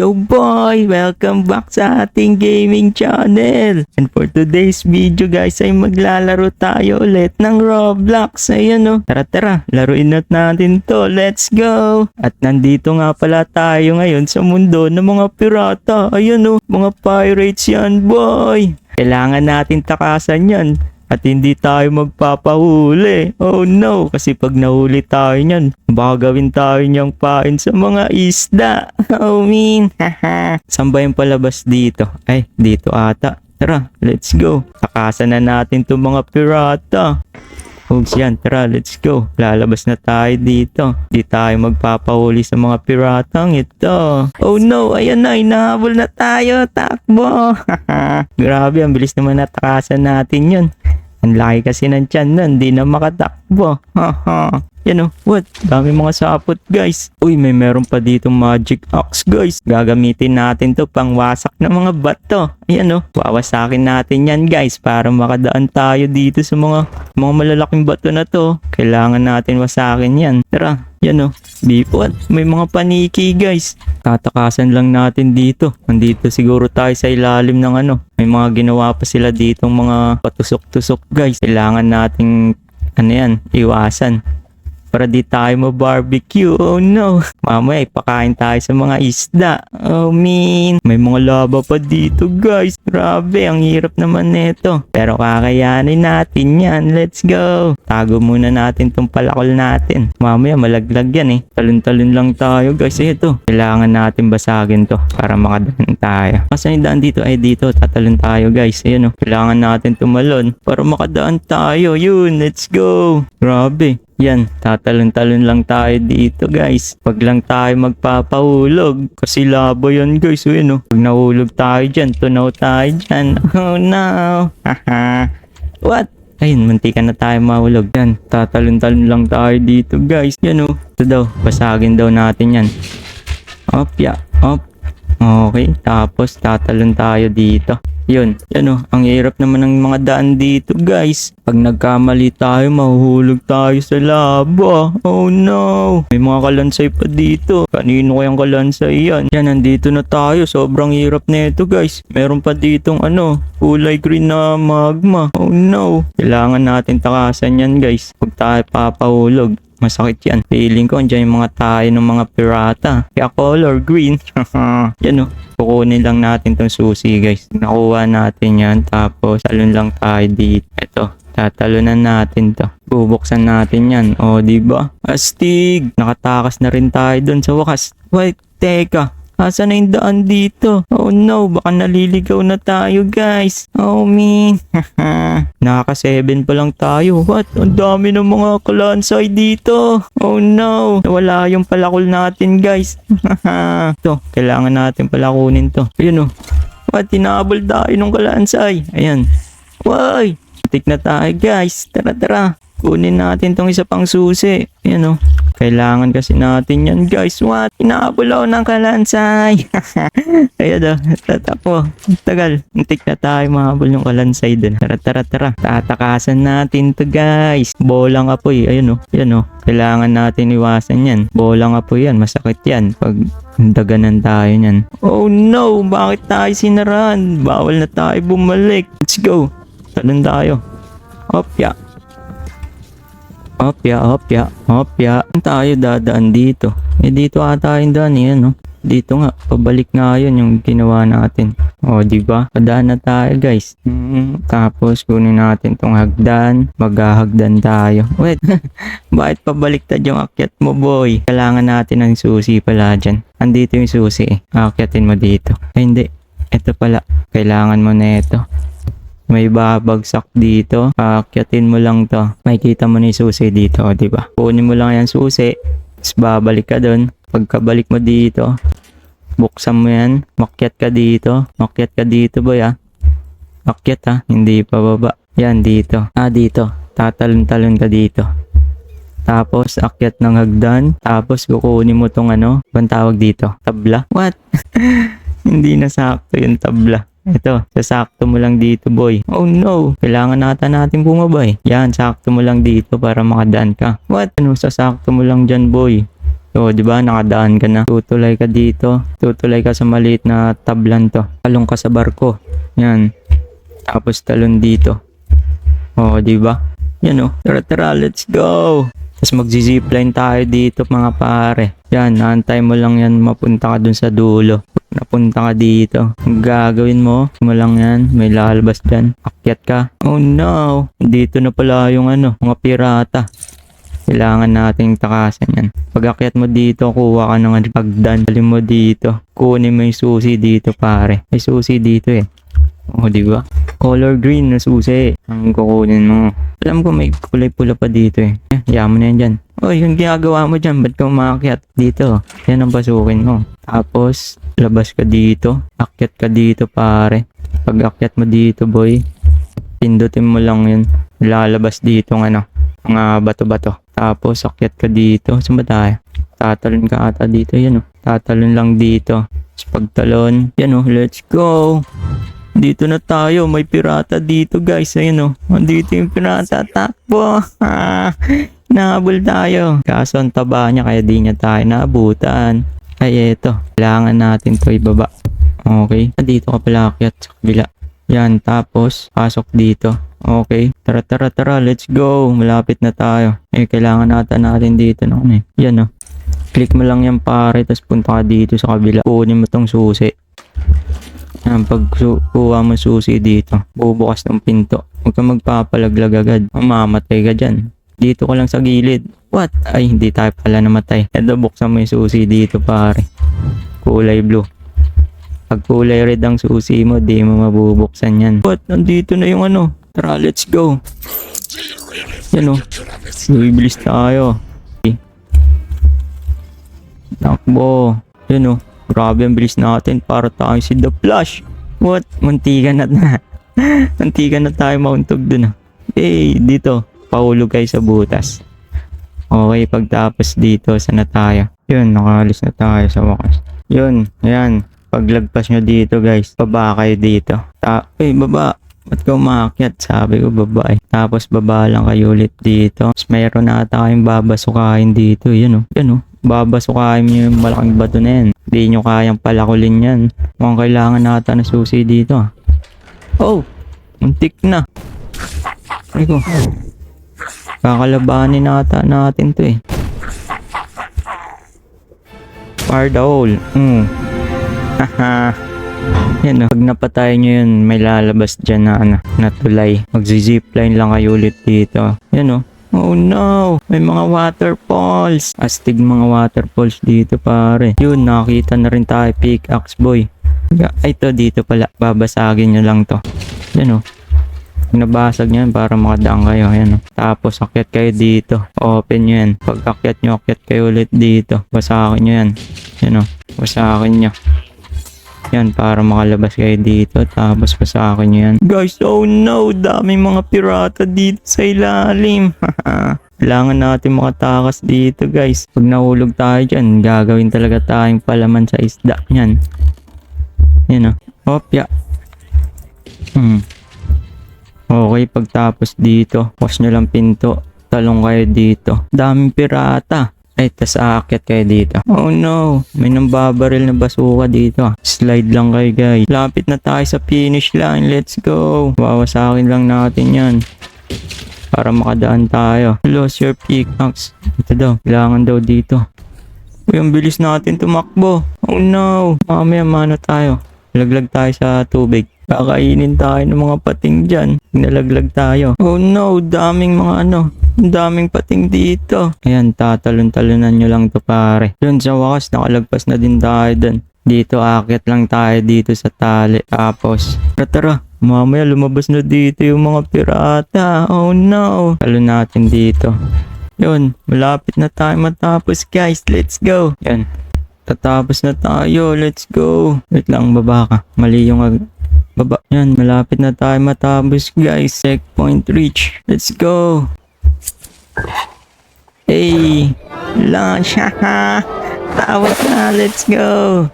Yo boy! Welcome back sa ating gaming channel! And for today's video guys ay maglalaro tayo ulit ng Roblox. Ayan o. Tara tara, laruin na natin to. Let's go! At nandito nga pala tayo ngayon sa mundo ng mga pirata. Ayan o, mga pirates yan boy! Kailangan natin takasan yan. At hindi tayo magpapahuli. Oh no, kasi pag nahuli tayo niyan, baka gawin tayo niyang pain sa mga isda. Oh mean, haha. Saan ba yung palabas dito? Ay, dito ata. Tara, let's go. Takasan na natin itong mga pirata. Hugs yan, tara, let's go. Lalabas na tayo dito. Di tayo magpapahuli sa mga piratang ito. Oh no, ayan na, inahabol na tayo. Takbo. Grabe, ang bilis naman natakasan natin yun. Ang laki kasi ng tiyan nun, di na makatakbo. Haha. Yan o, what? Dami mga sapot guys. Uy, may meron pa dito magic axe guys. Gagamitin natin to pang wasak ng mga bato. Ayan o, wawasakin natin yan guys para makadaan tayo dito sa mga mga malalaking bato na to. Kailangan natin wasakin yan. Tara, yan o. Bipot, may mga paniki guys. Tatakasan lang natin dito. Nandito siguro tayo sa ilalim ng ano. May mga ginawa pa sila ditong mga patusok-tusok guys. Kailangan nating ano yan, iwasan para di tayo ma-barbecue. Oh no. Mamaya ipakain tayo sa mga isda. Oh mean. May mga laba pa dito guys. Grabe, ang hirap naman nito. Pero kakayanin natin yan. Let's go. Tago muna natin tong palakol natin. Mamaya malaglag yan eh. Talon-talon lang tayo guys. Eh, ito. Kailangan natin basagin to para makadaan tayo. Kasi yung daan dito ay dito. Tatalon tayo guys. Ayun oh. Kailangan natin tumalon para makadaan tayo. Yun. Let's go. Grabe. Yan, tatalon-talon lang tayo dito guys. Pag lang tayo magpapahulog. Kasi labo yan guys. O yun o. Pag nahulog tayo dyan, tunaw tayo dyan. Oh no. What? Ayun, muntikan na tayo mahulog. Yan, tatalon-talon lang tayo dito guys. Yan o. Ito daw, basagin daw natin yan. Op, ya. Op. Okay, tapos tatalon tayo dito. Yun, yan o, ang hirap naman ng mga daan dito guys. Pag nagkamali tayo, mahuhulog tayo sa laba. Oh no, may mga kalansay pa dito. Kanino kayang kalansay yan? Yan, nandito na tayo. Sobrang hirap nito guys. Meron pa ditong ano, kulay green na magma. Oh no, kailangan natin takasan yan guys. Pag tayo papahulog. Masakit yan. Feeling ko andyan yung mga tayo ng mga pirata. Kaya color green. yan o. Kukunin lang natin tong susi guys. Nakuha natin yan. Tapos talon lang tayo dito. Ito. Tatalunan natin to. Bubuksan natin yan. O, di ba? Astig! Nakatakas na rin tayo dun sa wakas. Wait, teka. Asa na yung daan dito? Oh no, baka naliligaw na tayo guys. Oh me. Nakaka 7 pa lang tayo. What? Ang dami ng mga kalansay dito. Oh no. Nawala yung palakol natin guys. to, kailangan natin palakunin to. Ayun oh. What? Tinabol tayo ng kalansay. Ayan. Why? Tik na tayo guys. Tara tara. Kunin natin tong isa pang susi. Ayan oh. Kailangan kasi natin yan guys. What? Inaabol ng kalansay. Ayan daw. Tatakbo. Tagal. Antik na tayo mahabol yung kalansay dun. Tara tara tara. Tatakasan natin to guys. Bolang apoy. Ayun oh. Ayan oh. Kailangan natin iwasan yan. Bolang apoy yan. Masakit yan. Pag daganan tayo yan. Oh no! Bakit tayo sinaran? Bawal na tayo bumalik. Let's go. Talon tayo. Opya. Opya, opya, opya. Saan tayo dadaan dito? Eh dito ata yung daan yan, no? Dito nga, pabalik nga yun yung ginawa natin. O, di ba? Padaan na tayo, guys. Hmm, tapos, kunin natin tong hagdan. Maghahagdan tayo. Wait, bakit pabaliktad yung akyat mo, boy? Kailangan natin ng susi pala dyan. Andito yung susi eh. Akyatin mo dito. Ay, hindi. Ito pala. Kailangan mo na ito. May babagsak dito. Akyatin mo lang to. Makikita mo na yung susi dito, di ba? Kunin mo lang yan susi. Tapos babalik ka doon. Pagkabalik mo dito, buksan mo yan. Makyat ka dito. Makyat ka dito, boy ah. Makyat ah. Hindi pa baba. Yan, dito. Ah, dito. Tatalon-talon ka dito. Tapos, akyat ng hagdan. Tapos, kukunin mo tong ano. Bang tawag dito? Tabla? What? Hindi na sakto yung tabla. Ito, sasakto mo lang dito boy. Oh no, kailangan nata natin bumabay. Yan, sakto mo lang dito para makadaan ka. What? Ano, sasakto mo lang dyan boy. So, di ba, nakadaan ka na. Tutulay ka dito. Tutulay ka sa maliit na tablan to. Talong ka sa barko. Yan. Tapos talon dito. Oh, di ba? Yan oh. Tara, tara, let's go. Tapos magzi-zipline tayo dito mga pare. Yan, naantay mo lang yan mapunta ka dun sa dulo. Napunta ka dito. Gagawin mo, mo yan. May lalabas dyan. Akyat ka. Oh no. Dito na pala yung ano, mga pirata. Kailangan nating takasan yan. Pag akyat mo dito, kuha ka ng pagdan. Dali mo dito. Kunin mo yung susi dito pare. May susi dito eh. Oh, di ba? Color green na susi. Ang kukunin mo. Alam ko may kulay pula pa dito eh. Eh, yaman na yan dyan. Oh, yung ginagawa mo dyan, ba't ka umakyat dito? Yan ang pasukin mo. Tapos, labas ka dito. Akyat ka dito, pare. Pag akyat mo dito, boy, pindutin mo lang yun. Lalabas dito ng ano, mga bato-bato. Tapos, akyat ka dito. Saan ba tayo? Tatalon ka ata dito. Yan oh. Tatalon lang dito. Tapos pagtalon, yan oh, let's go. Dito na tayo, may pirata dito guys. Ayun oh. Andito yung pirata. Takbo. Ah, Nahabol tayo. Kaso ang taba niya kaya di niya tayo naabutan. Ay eto. Kailangan natin to ibaba. Okay. Dito ka pala akyat sa kabila. Yan. Tapos pasok dito. Okay. Tara tara tara. Let's go. Malapit na tayo. Eh kailangan natin natin dito ano eh. Yan oh. Click mo lang yan pare. Tapos punta ka dito sa kabila. Kunin mo tong susi. Yan, pag kuha mo susi dito, bubukas ng pinto. Huwag ka magpapalaglag agad. Mamamatay ka dyan. Dito ko lang sa gilid. What? Ay, hindi tayo pala namatay. Eto, buksan mo yung susi dito, pare. Kulay blue. Pag kulay red ang susi mo, di mo mabubuksan yan. What? Nandito na yung ano. Tara, let's go. Yan o. Bibilis tayo. Takbo. Yan o. Grabe ang bilis natin para tayo si The Flash. What? Muntikan na na. Muntikan na tayo mauntog dun ah. Hey, dito. Paulog kayo sa butas. Okay, pagtapos dito, sana tayo? Yun, nakaalis na tayo sa wakas. Yun, ayan. Paglagpas nyo dito guys, baba kayo dito. Ta Uy, baba. Ba't ka umakyat? Sabi ko baba eh. Tapos baba lang kayo ulit dito. Tapos mayroon na ata kayong babasukain dito. Yan oh. Yan oh. Babasukain nyo yung malaking bato na yan. Hindi nyo kayang palakulin yan. Mukhang kailangan nata na susi dito ah. Oh! Muntik na. Ay ko. Kakalabanin nata natin to eh. Fire the hole. Mm. Haha. Yan o. Pag napatay nyo yun, may lalabas dyan na, ano, na tulay. Magzi-zipline lang kayo ulit dito. Yan o. Oh no! May mga waterfalls! Astig mga waterfalls dito pare. Yun, nakita na rin tayo. Pickaxe boy. Ay, to dito pala. Babasagin nyo lang to. Yan o. Nabasag nyo yan para makadaan kayo. Ayan o. Tapos akyat kayo dito. Open nyo yan. Pag akyat nyo, akyat kayo ulit dito. Basakin nyo yan. Yan o. Basakin nyo. Yan, para makalabas kayo dito. Tapos basakin nyo yan. Guys, oh no! Daming mga pirata dito sa ilalim. Kailangan natin makatakas dito guys. Pag nahulog tayo dyan, gagawin talaga tayong palaman sa isda. Yan. Yan o. Hopya. Hmm. Okay, pagtapos dito, pause nyo lang pinto. Talong kayo dito. Daming pirata. Ay, tas aakyat kayo dito. Oh no, may nambabaril na basuka dito. Slide lang kayo guys. Lapit na tayo sa finish line. Let's go. Wawasakin lang natin yan. Para makadaan tayo. Lose your pickaxe. Ito daw, kailangan daw dito. Uy, ang bilis natin tumakbo. Oh no, mamaya mano tayo. Laglag tayo sa tubig. Kakainin tayo ng mga pating dyan. Nalaglag tayo. Oh no, daming mga ano. Daming pating dito. Ayan, tatalon-talonan nyo lang to pare. Yun sa wakas, nakalagpas na din tayo dun. Dito, akit lang tayo dito sa tali. Tapos, tara tara. Mamaya lumabas na dito yung mga pirata. Oh no. Talon natin dito. Yun, malapit na tayo matapos guys. Let's go. Yan. Tatapos na tayo. Let's go. Wait lang, baba ka. Mali yung baba. Yan, malapit na tayo matapos guys. Checkpoint reach. Let's go. Hey, launch. Haha. Tawag na. Let's go.